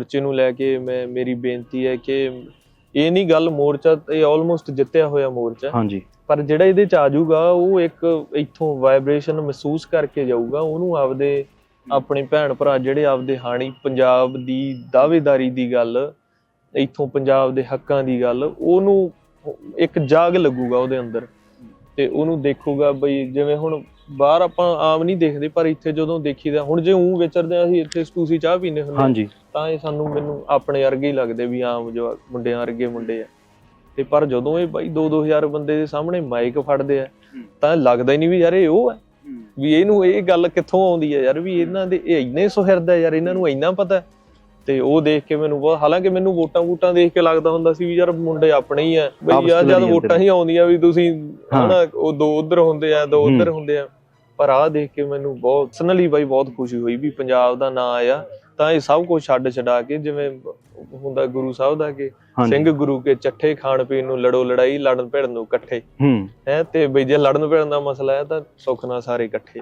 ਮੋਰਚੇ ਨੂੰ ਲੈ ਕੇ ਮੈਂ ਮੇਰੀ ਬੇਨਤੀ ਹੈ ਕਿ ਇਹ ਨਹੀਂ ਗੱਲ ਮੋਰਚਾ ਇਹ ਆਲਮੋਸਟ ਜਿੱਤਿਆ ਹੋਇਆ ਮੋਰਚਾ। ਹਾਂਜੀ। ਪਰ ਜਿਹੜਾ ਇਹਦੇ ਚ ਆ ਜਾਊਗਾ ਉਹ ਇੱਕ ਇੱਥੋਂ ਵਾਈਬ੍ਰੇਸ਼ਨ ਮਹਿਸੂਸ ਕਰਕੇ ਜਾਊਗਾ ਉਹਨੂੰ ਆਪਦੇ ਆਪਣੇ ਭੈਣ ਭਰਾ ਜਿਹੜੇ ਆਪਦੇ ਹਾਣੀ ਪੰਜਾਬ ਦੀ ਦਾਅਵੇਦਾਰੀ ਦੀ ਗੱਲ ਇੱਥੋਂ ਪੰਜਾਬ ਦੇ ਹੱਕਾਂ ਦੀ ਗੱਲ ਉਹਨੂੰ ਇੱਕ ਜਾਗ ਲੱਗੂਗਾ ਉਹਦੇ ਅੰਦਰ। ਤੇ ਉਹਨੂੰ ਦੇਖੂਗਾ ਬਈ ਜਿਵੇਂ ਹੁਣ ਬਾਹਰ ਆਪਾਂ ਆਮ ਨਹੀਂ ਦੇਖਦੇ ਪਰ ਇੱਥੇ ਜਦੋਂ ਦੇਖੀਦਾ ਹੁਣ ਜੇ ਉਹ ਵਿਚਰਦੇ ਆ ਅਸੀਂ ਇੱਥੇ ਤੁਸੀਂ ਚਾਹ ਪੀਨੇ ਹੁੰਦੇ ਹਾਂ, ਹਾਂਜੀ। ਤਾਂ ਇਹ ਸਾਨੂੰ ਮੈਨੂੰ ਆਪਣੇ ਵਰਗੇ ਹੀ ਲੱਗਦੇ ਵੀ ਆਮ ਜੋ ਮੁੰਡਿਆਂ ਵਰਗੇ ਮੁੰਡੇ ਆ। ਤੇ ਪਰ ਜਦੋਂ ਇਹ ਬਾਈ 2-2000 ਬੰਦੇ ਦੇ ਸਾਹਮਣੇ ਮਾਈਕ ਫੜਦੇ ਆ ਤਾਂ ਲੱਗਦਾ ਹੀ ਨਹੀਂ ਵੀ ਯਾਰ ਇਹ ਉਹ ਹੈ। ਵੀ ਇਹਨੂੰ ਇਹ ਗੱਲ ਕਿੱਥੋਂ ਆਉਂਦੀ ਹੈ ਯਾਰ ਵੀ ਇਹਨਾਂ ਦੇ ਇਹ ਇੰਨੇ ਸੁਹਿਰਦ ਹੈ ਯਾਰ ਇਹਨਾਂ ਨੂੰ ਇੰਨਾ ਪਤਾ। ਤੇ ਉਹ ਦੇਖ ਕੇ ਮੈਨੂੰ ਬਹੁਤ ਹਾਲਾਂਕਿ ਮੈਨੂੰ ਵੋਟਾਂ ਵੋਟਾਂ ਦੇਖ ਕੇ ਲੱਗਦਾ ਹੁੰਦਾ ਸੀ ਵੀ ਯਾਰ ਮੁੰਡੇ ਆਪਣੇ ਹੀ ਆ। ਬਈ ਯਾਰ ਜਦ ਵੋਟਾਂ ਹੀ ਆਉਂਦੀਆਂ ਵੀ ਤੁਸੀਂ। ਹਨਾ ਉਹ ਦੋ ਉਧਰ ਹੁੰਦੇ ਆ ਦੋ। ਉਧਰ ਹੁੰਦੇ ਆ। ਪਰ ਆਹ ਦੇਖ ਕੇ ਮੈਨੂੰ ਬਹੁਤ ਪਰਸਨਲੀ ਬਾਈ ਬਹੁਤ ਖੁਸ਼ੀ ਹੋਈ ਵੀ ਪੰਜਾਬ ਦਾ ਨਾਂ ਆਇਆ। ਤਾਂ ਇਹ ਸਭ ਕੁਝ ਛੱਡ ਛਡਾ ਕੇ ਜਿਵੇਂ ਹੁੰਦਾ ਗੁਰੂ ਸਾਹਿਬ ਦਾ ਕਿ ਸਿੰਘ ਗੁਰੂ ਕੇ ਚੱਠੇ ਖਾਣ ਪੀਣ ਨੂੰ ਲੜੋ ਲੜਾਈ ਲੜਨ ਭਿੜਨ ਨੂੰ ਇਕੱਠੇ। ਹੂੰ ਤੇ ਬਈ ਜੇ ਲੜਨ ਭਿੜਨ ਦਾ ਮਸਲਾ ਹੈ ਤਾਂ ਸੁੱਖ ਨਾਲ ਸਾਰੇ ਇਕੱਠੇ।